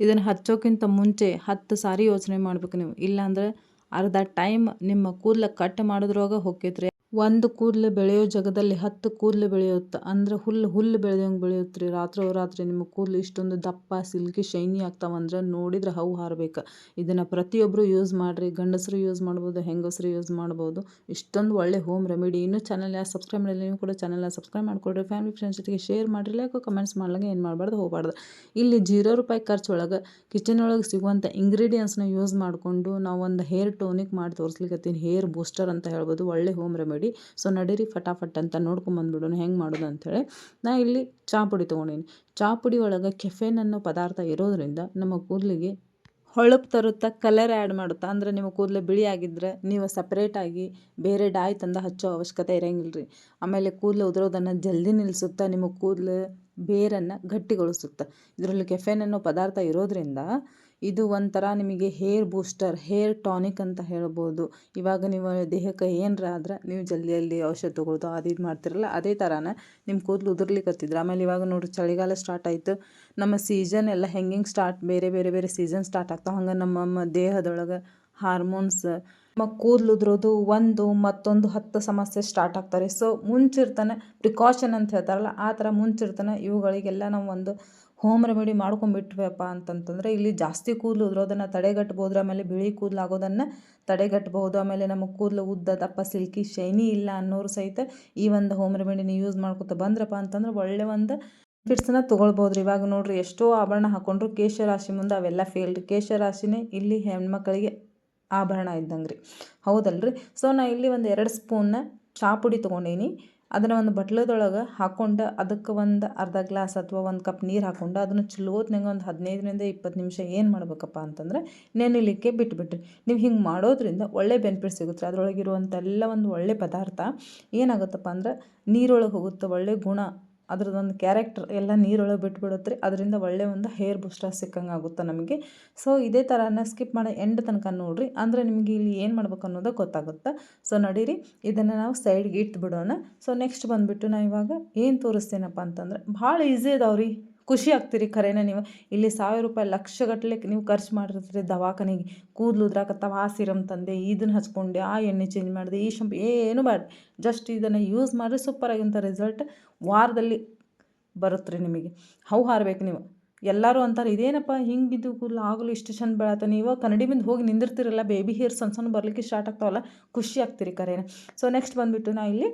ಇದನ್ನು ಹಚ್ಚೋಕ್ಕಿಂತ ಮುಂಚೆ ಹತ್ತು ಸಾರಿ ಯೋಚನೆ ಮಾಡಬೇಕು ನೀವು. ಇಲ್ಲಾಂದ್ರೆ ಅರ್ಧ ಟೈಮ್ ನಿಮ್ಮ ಕೂದಲ ಕಟ್ ಮಾಡೋದ್ರೊಳಗೆ ಹೊಕ್ಕೈತ್ರಿ. ಒಂದು ಕೂದಲು ಬೆಳೆಯೋ ಜಗದಲ್ಲಿ ಹತ್ತು ಕೂದಲು ಬೆಳೆಯುತ್ತೆ. ಅಂದ್ರೆ ಹುಲ್ಲು ಹುಲ್ಲು ಬೆಳೆದಂಗೆ ಬೆಳೆಯುತ್ತೆ ರೀ ರಾತ್ರಿ ರಾತ್ರಿ ನಿಮ್ಮ ಕೂದಲು ಇಷ್ಟೊಂದು ದಪ್ಪ, ಸಿಲ್ಕಿ, ಶೈನಿ ಆಗ್ತಾವಂದ್ರೆ ನೋಡಿದ್ರೆ ಹೌ ಹಾರಬೇಕು. ಇದನ್ನು ಪ್ರತಿಯೊಬ್ಬರು ಯೂಸ್ ಮಾಡಿರಿ. ಗಂಡಸರು ಯೂಸ್ ಮಾಡ್ಬೋದು, ಹೆಂಗಸರು ಯೂಸ್ ಮಾಡ್ಬೋದು. ಇಷ್ಟೊಂದು ಒಳ್ಳೆ ಹೋಮ್ ರೆಮಿಡಿ ಇನ್ನೂ ಚಾನಲ್ ಯಾರು ಸಬ್ಸ್ಕ್ರೈಬ್ ಮಾಡಿಲ್ಲ, ನೀವು ಕೂಡ ಚಾನಲ್ನ ಸಬ್ಸ್ಕ್ರೈಬ್ ಮಾಡ್ಕೊಡ್ರಿ. ಫ್ಯಾಮಿಲಿ ಫ್ರೆಂಡ್ಸ್ ಜೊತೆಗೆ ಶೇರ್ ಮಾಡಿರಿ. ಲೈಕ್ ಕಮೆಂಟ್ಸ್ ಮಾಡ್ಲಂಗೆ ಏನು ಮಾಡಬಾರ್ದು, ಹೋಗಬಾರ್ದು. ಇಲ್ಲಿ ಜೀರೋ ರೂಪಾಯಿ ಖರ್ಚು ಒಳಗೆ ಕಿಚನ್ ಒಳಗೆ ಸಿಗುವಂಥ ಇಂಗ್ರೀಡಿಯೆಂಟ್ಸ್ನ ಯೂಸ್ ಮಾಡಿಕೊಂಡು ನಾವು ಒಂದು ಹೇರ್ ಟೋನಿಕ್ ಮಾಡಿ ತೋರಿಸ್ಲಿಕ್ಕೆ ಹೇರ್ ಬೂಸ್ಟರ್ ಅಂತ ಹೇಳ್ಬೋದು. ಒಳ್ಳೆ ಹೋಮ್ ರೆಮಿಡಿ ಮಾಡಿ. ಸೊ ನಡೀರಿ ಫಟಾಫಟ್ ಅಂತ ನೋಡ್ಕೊಂಬಂದ್ಬಿಡೋಣ. ಹೆಂಗೆ ಮಾಡೋದು ಅಂಥೇಳಿ ನಾ ಇಲ್ಲಿ ಚಹಾ ಪುಡಿ ತೊಗೊಂಡೀನಿ. ಚಹಾ ಪುಡಿ ಒಳಗೆ ಕೆಫೆನ್ ಅನ್ನೋ ಪದಾರ್ಥ ಇರೋದರಿಂದ ನಮ್ಮ ಕೂದಲಿಗೆ ಹೊಳಪು ತರುತ್ತಾ ಕಲರ್ ಆ್ಯಡ್ ಮಾಡುತ್ತಾ, ಅಂದರೆ ನಿಮ್ಮ ಕೂದಲು ಬಿಳಿ ಆಗಿದ್ದರೆ ನೀವು ಸಪ್ರೇಟಾಗಿ ಬೇರೆ ಡಾಯ್ ತಂದು ಹಚ್ಚೋ ಅವಶ್ಯಕತೆ ಇರೋಂಗಿಲ್ಲ ರೀ ಆಮೇಲೆ ಕೂದಲು ಉದುರೋದನ್ನು ಜಲ್ದಿ ನಿಲ್ಲಿಸುತ್ತಾ ನಿಮ್ಮ ಕೂದಲು ಬೇರನ್ನು ಗಟ್ಟಿಗೊಳಿಸುತ್ತೆ. ಇದರಲ್ಲಿ ಕೆಫೆನ್ ಅನ್ನೋ ಪದಾರ್ಥ ಇರೋದರಿಂದ ಇದು ಒಂಥರ ನಿಮಗೆ ಹೇರ್ ಬೂಸ್ಟರ್, ಹೇರ್ ಟಾನಿಕ್ ಅಂತ ಹೇಳ್ಬೋದು. ಇವಾಗ ನೀವು ದೇಹಕ್ಕೆ ಏನರ ಆದ್ರೆ ನೀವು ಜಲ್ದಿ ಜಲ್ದಿ ಔಷಧ ತೊಗೊಳ್ಳೋದು ಅದು ಇದು ಮಾಡ್ತಿರಲ್ಲ, ಅದೇ ಥರನೇ ನಿಮ್ಮ ಕೂದಲು ಉದುರ್ಲಿಕ್ಕತ್ತಿದ್ರೆ ಆಮೇಲೆ ಇವಾಗ ನೋಡಿರಿ ಚಳಿಗಾಲ ಸ್ಟಾರ್ಟ್ ಆಯಿತು. ನಮ್ಮ ಸೀಸನ್ ಎಲ್ಲ ಹೆಂಗೆ ಸ್ಟಾರ್ಟ್ ಬೇರೆ ಬೇರೆ ಬೇರೆ ಸೀಸನ್ ಸ್ಟಾರ್ಟ್ ಆಗ್ತಾವೆ. ಹಂಗೆ ನಮ್ಮ ದೇಹದೊಳಗೆ ಹಾರ್ಮೋನ್ಸ್ ನಮ್ಮ ಕೂದಲು ಉದುರೋದು ಒಂದು, ಮತ್ತೊಂದು ಹತ್ತು ಸಮಸ್ಯೆ ಸ್ಟಾರ್ಟ್ ಆಗ್ತಾರೆ. ಸೊ ಮುಂಚಿರ್ತಾನೆ ಪ್ರಿಕಾಷನ್ ಅಂತ ಹೇಳ್ತಾರಲ್ಲ, ಆ ಥರ ಮುಂಚಿರ್ತಾನೆ ಇವುಗಳಿಗೆಲ್ಲ ನಾವು ಒಂದು ಹೋಮ್ ರೆಮಿಡಿ ಮಾಡ್ಕೊಂಡ್ಬಿಟ್ವಪ್ಪ ಅಂತಂತಂದರೆ ಇಲ್ಲಿ ಜಾಸ್ತಿ ಕೂದಲು ಉದುರೋದನ್ನು ತಡೆಗಟ್ಬೋದು, ಆಮೇಲೆ ಬಿಳಿ ಕೂದಲು ಆಗೋದನ್ನು ತಡೆಗಟ್ಬೋದು, ಆಮೇಲೆ ನಮ್ಮ ಕೂದಲು ಉದ್ದ ದಪ್ಪ ಸಿಲ್ಕಿ ಶೈನಿ ಇಲ್ಲ ಅನ್ನೋರು ಸಹಿತ ಈ ಒಂದು ಹೋಮ್ ರೆಮಿಡಿನ ಯೂಸ್ ಮಾಡ್ಕೊತ ಬಂದ್ರಪ್ಪ ಅಂತಂದ್ರೆ ಒಳ್ಳೆ ಒಂದು ಫಿಟ್ಸನ್ನ ತೊಗೊಳ್ಬೋದು ರೀ ಇವಾಗ ನೋಡ್ರಿ ಎಷ್ಟೋ ಆಭರಣ ಹಾಕೊಂಡ್ರು ಕೇಶರಾಶಿ ಮುಂದೆ ಅವೆಲ್ಲ ಫೇಲ್ ರೀ ಕೇಶರಾಶಿನೇ ಇಲ್ಲಿ ಹೆಣ್ಮಕ್ಳಿಗೆ ಆಭರಣ ಇದ್ದಂಗೆ ರೀ ಹೌದಲ್ರಿ? ಸೊ ನಾ ಇಲ್ಲಿ ಒಂದು ಎರಡು ಸ್ಪೂನ್ನ ಚಾಪುಡಿ ತೊಗೊಂಡೀನಿ. ಅದನ್ನು ಒಂದು ಬಟ್ಲದೊಳಗೆ ಹಾಕ್ಕೊಂಡು ಅದಕ್ಕೆ ಒಂದು ಅರ್ಧ ಗ್ಲಾಸ್ ಅಥವಾ ಒಂದು ಕಪ್ ನೀರು ಹಾಕ್ಕೊಂಡು ಅದನ್ನು ಚಲೋತ್ನಂಗೆ ಒಂದು ಹದಿನೈದರಿಂದ ಇಪ್ಪತ್ತು ನಿಮಿಷ ಏನು ಮಾಡ್ಬೇಕಪ್ಪ ಅಂತಂದ್ರೆ ನೆನೆಲಿಕ್ಕೆ ಬಿಟ್ಬಿಟ್ರಿ. ನೀವು ಹಿಂಗೆ ಮಾಡೋದ್ರಿಂದ ಒಳ್ಳೆ ಬೆನಿಫಿಟ್ ಸಿಗುತ್ತೆ. ಅದರೊಳಗಿರುವಂಥ ಎಲ್ಲ ಒಂದು ಒಳ್ಳೆ ಪದಾರ್ಥ ಏನಾಗುತ್ತಪ್ಪ ಅಂದ್ರೆ ನೀರೊಳಗೆ ಹೋಗುತ್ತೆ. ಒಳ್ಳೆ ಗುಣ ಅದ್ರದ್ದೊಂದು ಕ್ಯಾರೆಕ್ಟರ್ ಎಲ್ಲ ನೀರೊಳಗೆ ಬಿಟ್ಬಿಡುತ್ತೆ ರೀ. ಅದರಿಂದ ಒಳ್ಳೆ ಒಂದು ಹೇರ್ ಬೂಸ್ಟರ್ ಸಿಕ್ಕಂಗೆ ಆಗುತ್ತೆ ನಮಗೆ. ಸೊ ಇದೇ ಥರನ ಸ್ಕಿಪ್ ಮಾಡಿ ಎಂಡ್ ತನಕ ನೋಡಿರಿ. ಅಂದರೆ ನಿಮಗೆ ಇಲ್ಲಿ ಏನು ಮಾಡ್ಬೇಕು ಅನ್ನೋದು ಗೊತ್ತಾಗುತ್ತೆ? ಸೊ ನಡೀರಿ. ಇದನ್ನು ನಾವು ಸೈಡ್ಗೆ ಇಟ್ಟು ಬಿಡೋಣ ಸೊ ನೆಕ್ಸ್ಟ್ ಬಂದುಬಿಟ್ಟು ನಾವು ಇವಾಗ ಏನು ತೋರಿಸ್ತೇನಪ್ಪ ಅಂತಂದ್ರೆ, ಭಾಳ ಈಸಿ ಅದಾವ್ರಿ ಖುಷಿ ಆಗ್ತೀರಿ ಖರೇನ ನೀವು? ಇಲ್ಲಿ ಸಾವಿರ ರೂಪಾಯಿ ಲಕ್ಷಗಟ್ಟಲೆ ನೀವು ಖರ್ಚು ಮಾಡಿರ್ತೀರಿ ದವಾಖಾನೆಗೆ. ಕೂದಲು ಉದ್ರಾಕತ್ತಾವ, ಆ ಸಿರಮ್ ತಂದೆ, ಇದನ್ನು ಹಚ್ಕೊಂಡೆ, ಆ ಎಣ್ಣೆ ಚೇಂಜ್ ಮಾಡಿದೆ, ಈ ಶಂಪು ಏನು ಬೇಡ. ಜಸ್ಟ್ ಇದನ್ನು ಯೂಸ್ ಮಾಡಿದ್ರೆ ಸೂಪರಾಗಿಂಥ ರಿಸಲ್ಟ್ ವಾರದಲ್ಲಿ ಬರುತ್ತೆ ನಿಮಗೆ. ಹೌ ಹಾರಬೇಕು ನೀವು. ಎಲ್ಲರೂ ಅಂತಾರೆ, ಇದೇನಪ್ಪ ಹಿಂಗಿದ್ದು ಕೂದಲು ಆಗಲು ಇಷ್ಟು ಚಂದ ಬೆಳತ್ತ ನೀವು ಕನ್ನಡಿ ಬಂದು ಹೋಗಿ ನಿಂದಿರ್ತಿರಲ್ಲ ಬೇಬಿ ಹೇರ್ ಸಣ್ಣ ಸಣ್ಣ ಬರಲಿಕ್ಕೆ ಸ್ಟಾರ್ಟ್ ಆಗ್ತಾವಲ್ಲ, ಖುಷಿ ಆಗ್ತೀರಿ ಕರೇನ ಸೊ ನೆಕ್ಸ್ಟ್ ಬಂದುಬಿಟ್ಟು ನಾ ಇಲ್ಲಿ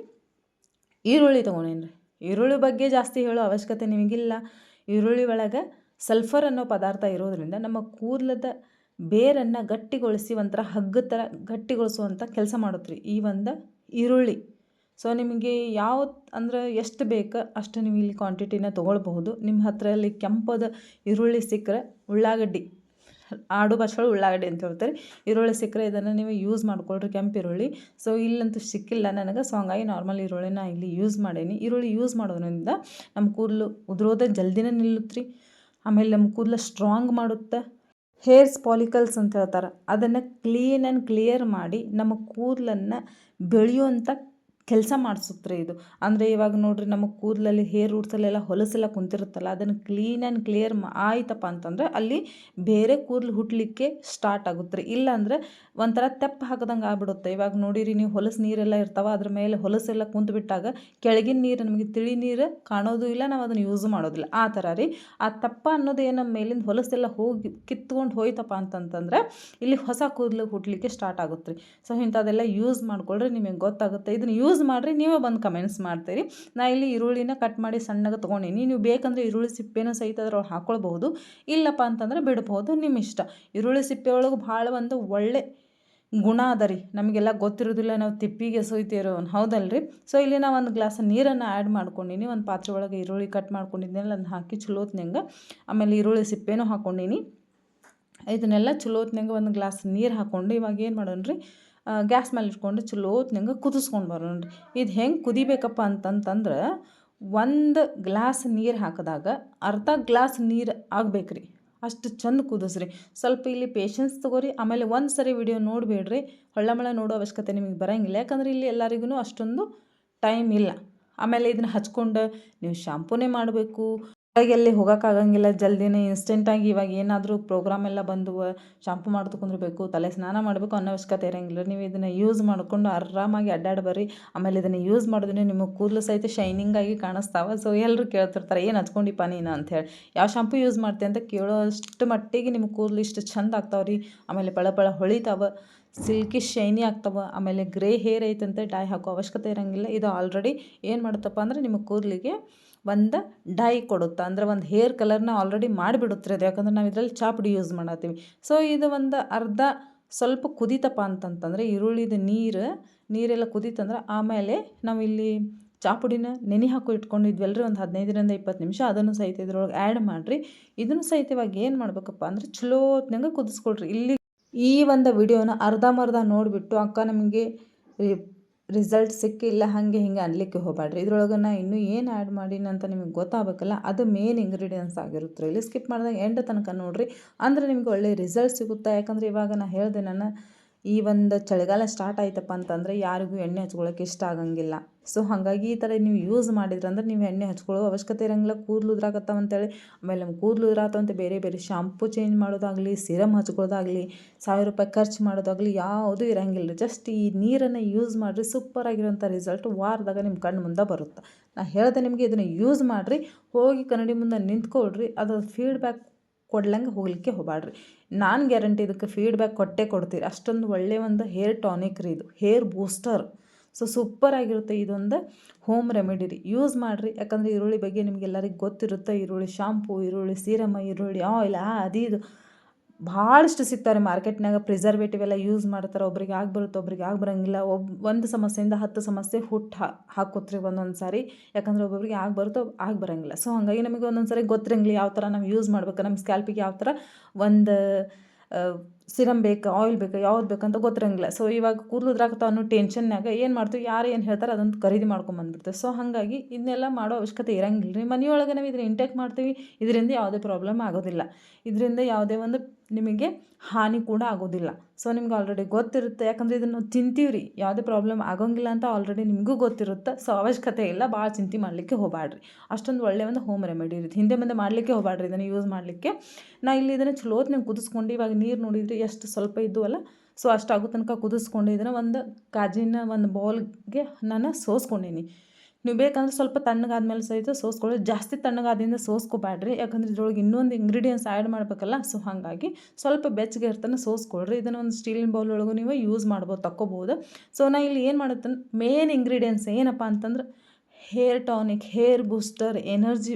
ಈರುಳ್ಳಿ ತೊಗೊಂಡೇನಿ ರೀ ಈರುಳ್ಳಿ ಬಗ್ಗೆ ಜಾಸ್ತಿ ಹೇಳೋ ಅವಶ್ಯಕತೆ ನಿಮಗಿಲ್ಲ. ಈರುಳ್ಳಿ ಒಳಗೆ ಸಲ್ಫರ್ ಅನ್ನೋ ಪದಾರ್ಥ ಇರೋದರಿಂದ ನಮ್ಮ ಕೂದಲದ ಬೇರನ್ನು ಗಟ್ಟಿಗೊಳಿಸಿ ಒಂಥರ ಹಗ್ಗ ಥರ ಗಟ್ಟಿಗೊಳಿಸುವಂಥ ಕೆಲಸ ಮಾಡುತ್ತೆ ರೀ ಈ ಒಂದು ಈರುಳ್ಳಿ. ಸೊ ನಿಮಗೆ ಯಾವ ಅಂದ್ರೆ ಎಷ್ಟು ಬೇಕು ಅಷ್ಟು ನೀವು ಇಲ್ಲಿ ಕ್ವಾಂಟಿಟಿನ ತೊಗೊಳ್ಬಹುದು. ನಿಮ್ಮ ಹತ್ರ ಅಲ್ಲಿ ಕೆಂಪದ ಈರುಳ್ಳಿ ಸಿಕ್ಕರೆ ಉಳ್ಳಾಗಡ್ಡಿ. ಆಡು ಭಾಷೆಗಳು ಉಳ್ಳಾಗಡ್ಡೆ ಅಂತ ಹೇಳ್ತಾರೆ. ಈರುಳ್ಳಿ ಸಿಕ್ಕರೆ ಇದನ್ನು ನೀವು ಯೂಸ್ ಮಾಡ್ಕೊಳ್ರಿ ಕೆಂಪು ಈರುಳ್ಳಿ. ಸೊ ಇಲ್ಲಂತೂ ಸಿಕ್ಕಿಲ್ಲ ನನಗೆ. ಸೊ ಹಂಗಾಗಿ ನಾರ್ಮಲ್ ನಾ ಇಲ್ಲಿ ಯೂಸ್ ಮಾಡೇನಿ. ಈರುಳ್ಳಿ ಯೂಸ್ ಮಾಡೋದ್ರಿಂದ ನಮ್ಮ ಕೂದಲು ಉದುರೋದೇ ಜಲ್ದಿನೇ ನಿಲ್ಲುತ್ತೆ ರೀ ಆಮೇಲೆ ನಮ್ಮ ಕೂದಲು ಸ್ಟ್ರಾಂಗ್ ಮಾಡುತ್ತೆ. ಹೇರ್ಸ್ ಪಾಲಿಕಲ್ಸ್ ಅಂತ ಹೇಳ್ತಾರೆ. ಅದನ್ನು ಕ್ಲೀನ್ ಆ್ಯಂಡ್ ಕ್ಲಿಯರ್ ಮಾಡಿ ನಮ್ಮ ಕೂದಲನ್ನು ಬೆಳೆಯುವಂಥ ಕೆಲಸ ಮಾಡಿಸುತ್ತೆ ಇದು. ಅಂದರೆ ಇವಾಗ ನೋಡಿರಿ ನಮ್ಮ ಕೂದಲಲ್ಲಿ ಹೇರ್ ರೂಟ್ಸಲ್ಲೆಲ್ಲ ಹೊಲಸೆಲ್ಲ ಕುಂತಿರುತ್ತಲ್ಲ, ಅದನ್ನು ಕ್ಲೀನ್ ಆ್ಯಂಡ್ ಕ್ಲಿಯರ್ ಆಯ್ತಪ್ಪ ಅಂತಂದರೆ ಅಲ್ಲಿ ಬೇರೆ ಕೂದಲು ಹುಟ್ಟಲಿಕ್ಕೆ ಸ್ಟಾರ್ಟ್ ಆಗುತ್ತೆ ರೀ. ಇಲ್ಲಾಂದರೆ ಒಂಥರ ತೆಪ್ಪ ಹಾಕದಂಗೆ ಆಗ್ಬಿಡುತ್ತೆ. ಇವಾಗ ನೋಡಿರಿ ನೀವು ಹೊಲಸು ನೀರೆಲ್ಲ ಇರ್ತಾವೆ, ಅದ್ರ ಮೇಲೆ ಹೊಲಸೆಲ್ಲ ಕುಂತು ಬಿಟ್ಟಾಗ ಕೆಳಗಿನ ನೀರು ನಮಗೆ ತಿಳಿ ನೀರು ಕಾಣೋದು ಇಲ್ಲ, ನಾವು ಅದನ್ನು ಯೂಸ್ ಮಾಡೋದಿಲ್ಲ. ಆ ಥರ ರೀ. ಆ ತಪ್ಪ ಅನ್ನೋದು ಏನು ಮೇಲಿಂದ ಹೊಲಸೆಲ್ಲ ಹೋಗಿ ಕಿತ್ಕೊಂಡು ಹೋಯ್ತಪ್ಪ ಅಂತಂತಂದ್ರೆ ಇಲ್ಲಿ ಹೊಸ ಕೂದಲು ಹುಟ್ಟಲಿಕ್ಕೆ ಸ್ಟಾರ್ಟ್ ಆಗುತ್ತೆ ರೀ. ಸೊ ಇಂಥದ್ದೆಲ್ಲ ಯೂಸ್ ಮಾಡ್ಕೊಳ್ರಿ, ನಿಮಗೆ ಗೊತ್ತಾಗುತ್ತೆ. ಇದನ್ನು ಯೂಸ್ ಮಾಡಿರಿ, ನೀವೇ ಬಂದು ಕಮೆಂಟ್ಸ್ ಮಾಡ್ತೀರಿ. ನಾ ಇಲ್ಲಿ ಈರುಳ್ಳಿನ ಕಟ್ ಮಾಡಿ ಸಣ್ಣಗೆ ತೊಗೊಂಡಿನಿ. ನೀವು ಬೇಕಂದ್ರೆ ಈರುಳ್ಳಿ ಸಿಪ್ಪೆನ ಸಹಿತ ಅದ್ರೊಳಗೆ ಹಾಕ್ಕೊಳ್ಬಹುದು ಇಲ್ಲಪ್ಪ ಅಂತಂದ್ರೆ ಬಿಡ್ಬೋದು ನಿಮ್ಮ ಇಷ್ಟ. ಈರುಳ್ಳಿ ಸಿಪ್ಪೆ ಒಳಗೆ ಭಾಳ ಒಂದು ಒಳ್ಳೆ ಗುಣ ಅದ ರೀ. ನಮಗೆಲ್ಲ ಗೊತ್ತಿರೋದಿಲ್ಲ, ನಾವು ತಿಪ್ಪಿಗೆ ಸೊಯ್ತಿರೋ ಹೌದಲ್ರಿ? ಸೊ ಇಲ್ಲಿ ನಾವು ಒಂದು ಗ್ಲಾಸ್ ನೀರನ್ನು ಆ್ಯಡ್ ಮಾಡ್ಕೊಂಡಿನಿ. ಒಂದು ಪಾತ್ರೆ ಒಳಗೆ ಈರುಳ್ಳಿ ಕಟ್ ಮಾಡ್ಕೊಂಡಿದ್ದೆಲ್ಲ ಅದನ್ನ ಹಾಕಿ ಚಲೋತ್ನಂಗೆ ಆಮೇಲೆ ಈರುಳ್ಳಿ ಸಿಪ್ಪೆನೂ ಹಾಕ್ಕೊಂಡಿನಿ ಇದನ್ನೆಲ್ಲ ಚಲೋತ್ನಂಗೆ ಒಂದು ಗ್ಲಾಸ್ ನೀರು ಹಾಕ್ಕೊಂಡು ಇವಾಗ ಏನು ಮಾಡೋಣ ರೀ ಗ್ಯಾಸ್ ಮೇಲೆ ಇಟ್ಕೊಂಡು ಚಲೋತ್ನಂಗೆ ಕುದಿಸ್ಕೊಂಡು ಬರೋಣ ರೀ ಇದು ಹೆಂಗೆ ಕುದಿಬೇಕಪ್ಪ ಅಂತಂತಂದ್ರೆ ಒಂದು ಗ್ಲಾಸ್ ನೀರು ಹಾಕಿದಾಗ ಅರ್ಧ ಗ್ಲಾಸ್ ನೀರು ಆಗ್ಬೇಕು ರೀ ಅಷ್ಟು ಚಂದ ಕುದಿಸ್ರಿ. ಸ್ವಲ್ಪ ಇಲ್ಲಿ ಪೇಷನ್ಸ್ ತೊಗೋರಿ. ಆಮೇಲೆ ಒಂದು ಸರಿ ವಿಡಿಯೋ ನೋಡಬೇಡ್ರಿ ಹೊಳ್ಳಮಳ ನೋಡೋ ಅವಶ್ಯಕತೆ ನಿಮಗೆ ಬರೋಂಗಿಲ್ಲ. ಯಾಕಂದ್ರೆ ಇಲ್ಲಿ ಎಲ್ಲರಿಗೂ ಅಷ್ಟೊಂದು ಟೈಮ್ ಇಲ್ಲ. ಆಮೇಲೆ ಇದನ್ನು ಹಚ್ಕೊಂಡು ನೀವು ಶಾಂಪೂನೇ ಮಾಡಬೇಕು. ಹೊರಗೆಲ್ಲಿ ಹೋಗೋಕ್ಕಾಗಂಗಿಲ್ಲ. ಜಲ್ದಿನೇ ಇನ್ಸ್ಟೆಂಟಾಗಿ ಇವಾಗ ಏನಾದರೂ ಪ್ರೋಗ್ರಾಮ್ ಎಲ್ಲ ಬಂದು ಶಾಂಪು ಮಾಡ್ಕೊಂಡ್ರಬೇಕು ತಲೆ ಸ್ನಾನ ಮಾಡಬೇಕು ಅನ್ನೋ ಅವಶ್ಯಕತೆ ಇರೋಂಗಿಲ್ಲ. ನೀವು ಇದನ್ನು ಯೂಸ್ ಮಾಡಿಕೊಂಡು ಆರಾಮಾಗಿ ಅಡ್ಡಾಡಿ ಬರ್ರಿ ಆಮೇಲೆ ಇದನ್ನು ಯೂಸ್ ಮಾಡಿದ್ರೆ ನಿಮ್ಮ ಕೂದಲು ಸಹಿತ ಶೈನಿಂಗಾಗಿ ಕಾಣಿಸ್ತಾವೆ. ಸೊ ಎಲ್ಲರೂ ಕೇಳ್ತಿರ್ತಾರೆ, ಏನು ಹಚ್ಕೊಂಡಿಪ್ಪ ನೀನು? ಅಂಥೇಳಿ ಯಾವ ಶಾಂಪು ಯೂಸ್ ಮಾಡ್ತೆ ಅಂತ ಕೇಳೋ ಅಷ್ಟು ಮಟ್ಟಿಗೆ ನಿಮ್ಮ ಕೂದಲು ಇಷ್ಟು ಚಂದ ಆಗ್ತಾವೆ ಆಮೇಲೆ ಪಳ ಪಳ ಹೊಳಿತಾವೆ, ಸಿಲ್ಕಿ ಶೈನಿ ಆಗ್ತಾವೆ, ಆಮೇಲೆ ಗ್ರೇ ಹೇರ್ ಐತಂತೆ ಡೈ ಹಾಕೋ ಅವಶ್ಯಕತೆ ಇರೋಂಗಿಲ್ಲ. ಇದು ಆಲ್ರೆಡಿ ಏನು ಮಾಡುತ್ತಪ್ಪ ಅಂದ್ರೆ ನಿಮ್ಮ ಕೂದಲಿಗೆ ಒಂದು ಡೈ ಕೊಡುತ್ತೆ. ಅಂದರೆ ಒಂದು ಹೇರ್ ಕಲರ್ನ ಆಲ್ರೆಡಿ ಮಾಡಿಬಿಡುತ್ತೆ ಅದು. ಯಾಕಂದ್ರೆ ನಾವು ಇದರಲ್ಲಿ ಚಾಪುಡಿ ಯೂಸ್ ಮಾಡತ್ತೀವಿ. ಸೊ ಇದು ಒಂದು ಅರ್ಧ ಸ್ವಲ್ಪ ಕುದೀತಪ್ಪ ಅಂತಂತಂದರೆ ಈರುಳ್ಳಿದ ನೀರು, ನೀರೆಲ್ಲ ಕುದೀತಂದ್ರೆ ಆಮೇಲೆ ನಾವು ಇಲ್ಲಿ ಚಾಪುಡಿನ ನೆನೆ ಹಾಕಿ ಇಟ್ಕೊಂಡಿದ್ವಲ್ರಿ, ಒಂದು ಹದಿನೈದರಿಂದ ಇಪ್ಪತ್ತು ನಿಮಿಷ ಅದನ್ನು ಸಹಿತ ಇದ್ರೊಳಗೆ ಆ್ಯಡ್ ಮಾಡಿರಿ. ಇದನ್ನು ಸಹಿತವಾಗಿ ಏನು ಮಾಡಬೇಕಪ್ಪ ಅಂದ್ರೆ ಚಲೋ ಹೊತ್ನಾಗ ಕುದಿಸ್ಕೊಳ್ರಿ. ಇಲ್ಲಿ ಈ ಒಂದು ವಿಡಿಯೋನ ಅರ್ಧಮರ್ಧ ನೋಡಿಬಿಟ್ಟು ಅಕ್ಕ ನಮಗೆ ರಿಸಲ್ಟ್ ಸಿಕ್ಕಿಲ್ಲ, ಹಾಗೆ ಹಿಂಗೆ ಅನ್ಲಿಕ್ಕೆ ಹೋಗಬೇಡ್ರಿ ಇದ್ರೊಳಗೆ ನಾ ಇನ್ನೂ ಏನು ಆ್ಯಡ್ ಮಾಡೀನಿ ಅಂತ ನಿಮಗೆ ಗೊತ್ತಾಗಬೇಕಲ್ಲ, ಅದು ಮೇನ್ ಇಂಗ್ರೀಡಿಯೆಂಟ್ಸ್ ಆಗಿರುತ್ತೆ ಇಲ್ಲಿ ಸ್ಕಿಪ್ ಮಾಡಿದಾಗ ಎಂಡ್ ತನಕ ನೋಡಿರಿ. ಅಂದರೆ ನಿಮ್ಗೆ ಒಳ್ಳೆ ರಿಸಲ್ಟ್ ಸಿಗುತ್ತೆ? ಯಾಕಂದರೆ ಇವಾಗ ನಾ ಹೇಳಿದೆ ನಾನು ಈ ಒಂದು ಚಳಿಗಾಲ ಸ್ಟಾರ್ಟ್ ಆಯ್ತಪ್ಪ ಅಂತಂದರೆ ಯಾರಿಗೂ ಎಣ್ಣೆ ಹಚ್ಕೊಳ್ಳೋಕೆ ಇಷ್ಟ ಆಗಂಗಿಲ್ಲ. ಸೊ ಹಾಗಾಗಿ ಈ ಥರ ನೀವು ಯೂಸ್ ಮಾಡಿದ್ರೆ ಅಂದ್ರೆ ನೀವು ಎಣ್ಣೆ ಹಚ್ಕೊಳ್ಳೋ ಅವಶ್ಯಕತೆ ಇರೋಂಗಿಲ್ಲ. ಕೂದಲು ಉದ್ರಾಕತ್ತಾವ ಅಂತೇಳಿ. ಆಮೇಲೆ ನಮ್ಮ ಕೂದಲು ಉದ್ರಾತವಂತೆ ಬೇರೆ ಬೇರೆ ಶಾಂಪು ಚೇಂಜ್ ಮಾಡೋದಾಗಲಿ ಸಿರಮ್ ಹಚ್ಕೊಳ್ಳೋದಾಗಲಿ, ಸಾವಿರ ರೂಪಾಯಿ ಖರ್ಚು ಮಾಡೋದಾಗಲಿ ಯಾವುದೂ ಇರೋಂಗಿಲ್ಲ. ಜಸ್ಟ್ ಈ ನೀರನ್ನು ಯೂಸ್ ಮಾಡಿರಿ ಸೂಪರಾಗಿರೋಂಥ ರಿಸಲ್ಟ್ ವಾರದಾಗ ನಿಮ್ಮ ಕಣ್ಣು ಮುಂದೆ ಬರುತ್ತೆ. ನಾನು ಹೇಳ್ದೆ ನಿಮಗೆ ಇದನ್ನು ಯೂಸ್ ಮಾಡಿರಿ, ಹೋಗಿ ಕನ್ನಡಿ ಮುಂದೆ ನಿಂತ್ಕೊಳ್ರಿ ಅದು ಫೀಡ್ಬ್ಯಾಕ್ ಕೊಡ್ಲಂಗೆ ಹೋಗ್ಲಿಕ್ಕೆ ಹೋಗಬೇಡ್ರಿ ನಾನು ಗ್ಯಾರಂಟಿ ಇದಕ್ಕೆ ಫೀಡ್ಬ್ಯಾಕ್ ಕೊಟ್ಟೇ ಕೊಡ್ತೀರಿ. ಅಷ್ಟೊಂದು ಒಳ್ಳೆಯ ಒಂದು ಹೇರ್ ಟಾನಿಕ್ ರೀ ಇದು. ಹೇರ್ ಬೂಸ್ಟರ್ ಸೊ ಸೂಪರಾಗಿರುತ್ತೆ ಇದೊಂದು ಹೋಮ್ ರೆಮಿಡಿ ರೀ. ಯೂಸ್ ಮಾಡಿರಿ, ಯಾಕಂದರೆ ಈರುಳ್ಳಿ ಬಗ್ಗೆ ನಿಮಗೆಲ್ಲರಿಗೆ ಗೊತ್ತಿರುತ್ತೆ. ಈರುಳ್ಳಿ ಶಾಂಪು, ಈರುಳ್ಳಿ ಸೀರಮ, ಈರುಳ್ಳಿ ಆಯಿಲ್, ಆ, ಅದು, ಇದು. ಭಾಳಷ್ಟು ಸಿಗ್ತಾರೆ ಮಾರ್ಕೆಟ್ನಾಗ ಪ್ರಿಸರ್ವೇಟಿವ್ ಎಲ್ಲ ಯೂಸ್ ಮಾಡ್ತಾರೆ. ಒಬ್ರಿಗೆ ಆಗಿ ಬರುತ್ತೆ ಒಬ್ರಿಗೆ ಆಗಿ ಬರೋಂಗಿಲ್ಲ ಒಬ್, ಒಂದು ಸಮಸ್ಯೆಯಿಂದ ಹತ್ತು ಸಮಸ್ಯೆ ಹುಟ್ಟು ಹಾ, ಹಾಕೋತ್ರಿ ಒಂದೊಂದು ಸಾರಿ. ಯಾಕಂದ್ರೆ ಒಬ್ಬೊಬ್ರಿಗೆ ಆಗಿ ಬರುತ್ತೋ ಆಗಿ ಬರೋಂಗಿಲ್ಲ ಸೊ ಹಾಗಾಗಿ ನಮಗೆ ಒಂದೊಂದು ಸಾರಿ ಗೊತ್ತಿರಂಗಿಲ್ಲ ಯಾವ ಥರ ನಾವು ಯೂಸ್ ಮಾಡ್ಬೇಕು. ನಮ್ಮ ಸ್ಕ್ಯಾಲ್ಪಿಗೆ ಯಾವ ಥರ ಒಂದು ಸಿರಮ್ ಬೇಕಾ, ಆಯಿಲ್ ಬೇಕಾ, ಯಾವ್ದು ಬೇಕಂತ ಗೊತ್ತಿರಂಗಿಲ್ಲ. ಸೊ ಇವಾಗ ಕೂದಲು ಅನ್ನೋ ಟೆನ್ಷನ್ನಾಗ ಏನು ಮಾಡ್ತೀವಿ, ಯಾರು ಏನು ಹೇಳ್ತಾರೆ ಅದನ್ನು ಖರೀದಿ ಮಾಡ್ಕೊಂಬಂದ್ಬಿಡ್ತೇವೆ ಸೊ ಹಾಗಾಗಿ ಇದನ್ನೆಲ್ಲ ಮಾಡೋ ಅವಶ್ಯಕತೆ ಇರಂಗಿಲ್ಲ ರೀ ಮನೆಯೊಳಗೆ ನಾವು ಇದ್ರ ಇಂಟೇಕ್ ಮಾಡ್ತೀವಿ. ಇದರಿಂದ ಯಾವುದೇ ಪ್ರಾಬ್ಲಮ್ ಆಗೋದಿಲ್ಲ. ಇದರಿಂದ ಯಾವುದೇ ಒಂದು ನಿಮಗೆ ಹಾನಿ ಕೂಡ ಆಗೋದಿಲ್ಲ. ಸೊ ನಿಮ್ಗೆ ಆಲ್ರೆಡಿ ಗೊತ್ತಿರುತ್ತೆ. ಯಾಕಂದರೆ ಇದನ್ನು ತಿಂತೀವಿ ರೀ ಯಾವುದೇ ಪ್ರಾಬ್ಲಮ್ ಆಗೋಂಗಿಲ್ಲ ಅಂತ ಆಲ್ರೆಡಿ ನಿಮಗೂ ಗೊತ್ತಿರುತ್ತೆ. ಸೊ ಅವಶ್ಯಕತೆ ಇಲ್ಲ. ಭಾಳ ಚಿಂತೆ ಮಾಡಲಿಕ್ಕೆ ಹೋಗಬೇಡ್ರಿ ಅಷ್ಟೊಂದು ಒಳ್ಳೆಯ ಒಂದು ಹೋಮ್ ರೆಮಿಡಿ ಇರುತ್ತೆ. ಹಿಂದೆ ಮುಂದೆ ಮಾಡಲಿಕ್ಕೆ ಹೋಗಬೇಡ್ರಿ ಇದನ್ನು ಯೂಸ್ ಮಾಡಲಿಕ್ಕೆ. ನಾ ಇಲ್ಲಿ ಇದನ್ನು ಚಲೋತ್ನಾಗ ಕುದಿಸ್ಕೊಂಡು ಇವಾಗ ನೀರು ನೋಡಿದರೆ ಎಷ್ಟು ಸ್ವಲ್ಪ ಇದ್ದು ಸೊ ಅಷ್ಟಾಗೋ ತನಕ ಕುದಿಸ್ಕೊಂಡು ಇದನ್ನು ಒಂದು ಕಾಜಿನ ಒಂದು ಬೌಲ್ಗೆ ನಾನು ಸೋಸ್ಕೊಂಡೀನಿ. ನೀವು ಬೇಕಂದ್ರೆ ಸ್ವಲ್ಪ ತಣ್ಣಗಾದ್ಮೇಲೆ ಸಹಿತ ಸೋಸ್ಕೊಳ್ಳಿ. ಜಾಸ್ತಿ ತಣ್ಣಗಾದಿಂದ ಸೋಸ್ಕೋಬೇಡ್ರಿ ಯಾಕಂದ್ರೆ ಇದ್ರೊಳಗೆ ಇನ್ನೊಂದು ಇಂಗ್ರೀಡಿಯೆಂಟ್ಸ್ ಆ್ಯಡ್ ಮಾಡಬೇಕಲ್ಲ ಸೊ ಹಾಗಾಗಿ ಸ್ವಲ್ಪ ಬೆಚ್ಚಗೆ ಇರ್ತಾನೆ ಸೋಸ್ಕೊಳ್ರಿ. ಇದನ್ನು ಒಂದು ಸ್ಟೀಲಿನ ಬೌಲ್ ಒಳಗೂ ನೀವು ಯೂಸ್ ಮಾಡ್ಬೋದು, ತಕ್ಕೋಬೋದು. ಸೊ ನಾ ಇಲ್ಲಿ ಏನು ಮಾಡುತ್ತೆ ಮೇನ್ ಇಂಗ್ರೀಡಿಯೆಂಟ್ಸ್ ಏನಪ್ಪ ಅಂತಂದ್ರೆ hair tonic hair booster energy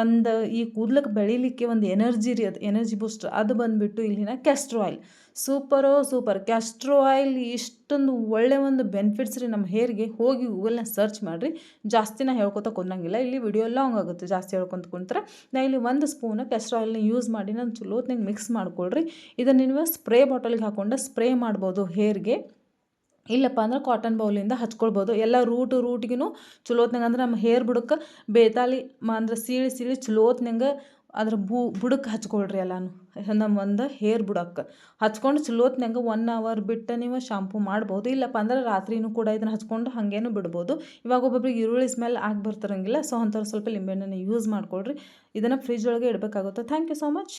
ಒಂದು ಈ ಕೂದ್ಲಕ್ಕೆ ಬೆಳಿಲಿಕ್ಕೆ ಒಂದು ಎನರ್ಜಿ ರೀ ಅದು, ಎನರ್ಜಿ ಬೂಸ್ಟರ್ ಅದು ಬಂದುಬಿಟ್ಟು ಇಲ್ಲಿನ ಕ್ಯಾಸ್ಟ್ರೋ ಆಯಿಲ್ ಸೂಪರೋ ಸೂಪರ್ ಕ್ಯಾಸ್ಟ್ರೋ ಆಯಿಲ್ ಇಷ್ಟೊಂದು ಒಳ್ಳೆ ಒಂದು ಬೆನಿಫಿಟ್ಸ್ ರೀ ನಮ್ಮ ಹೇರ್ಗೆ ಹೋಗಿ ಗೂಗಲ್ನ ಸರ್ಚ್ ಮಾಡಿರಿ. ಜಾಸ್ತಿನ ಹೇಳ್ಕೊತ ಕೊಂದಂಗಿಲ್ಲ ಇಲ್ಲಿ ವಿಡಿಯೋ ಲಾಂಗ್ ಆಗುತ್ತೆ ಜಾಸ್ತಿ ಹೇಳ್ಕೊಂತ ಕುಂತ್ರೆ. ನಾ ಇಲ್ಲಿ ಒಂದು ಸ್ಪೂನ್ ಕ್ಯಾಸ್ಟ್ರೋ ಆಯಿಲ್ನ ಯೂಸ್ ಮಾಡಿ ನಾನು ಚಲೋತ್ನಾಗ ಮಿಕ್ಸ್ ಮಾಡ್ಕೊಳ್ರಿ. ಇದನ್ನು ನೀವು ಸ್ಪ್ರೇ ಬಾಟಲ್ಗೆ ಹಾಕೊಂಡು ಸ್ಪ್ರೇ ಮಾಡ್ಬೋದು ಹೇರ್ಗೆ ಇಲ್ಲಪ್ಪ ಅಂದ್ರೆ ಕಾಟನ್ ಬೌಲಿಂದ ಹಚ್ಕೊಳ್ಬೋದು. ಎಲ್ಲ ರೂಟು ರೂಟ್ಗಿನೂ ಚಲೋತ್ನಂಗೆ ಅಂದ್ರೆ ನಮ್ಮ ಹೇರ್ ಬುಡಕ್ಕೆ ಬೇತಾಲಿ ಅಂದ್ರೆ ಸೀಳಿ ಸೀಳಿ ಚಲೋತ್ನಂಗೆ ಅದ್ರ ಬುಡಕ್ಕೆ ಹಚ್ಕೊಳ್ರಿ ಎಲ್ಲಾನು. ನಮ್ಮ ಒಂದು ಹೇರ್ ಬುಡಕ್ಕೆ. ಹಚ್ಕೊಂಡು ಚಲೋತ್ನಂಗೆ ಒನ್ ಅವರ್ ಬಿಟ್ಟು ನೀವು ಶಾಂಪು ಮಾಡ್ಬೋದು. ಇಲ್ಲಪ್ಪ ಅಂದ್ರೆ ರಾತ್ರಿನೂ ಕೂಡ ಇದನ್ನು ಹಚ್ಕೊಂಡು ಹಾಗೇನು ಬಿಡ್ಬೋದು. ಇವಾಗ ಒಬ್ಬೊಬ್ರಿಗೆ ಈರುಳ್ಳಿ ಸ್ಮೆಲ್ ಆಗಿ ಬರ್ತಿರಂಗಿಲ್ಲ. ಸೊ ಅಂಥವ್ರು ಸ್ವಲ್ಪ ಲಿಂಬೆಹಣ್ಣನ್ನು ಯೂಸ್ ಮಾಡ್ಕೊಳ್ರಿ. ಇದನ್ನು ಫ್ರಿಜ್ ಒಳಗೆ ಇಡಬೇಕಾಗುತ್ತೆ. Thank you so much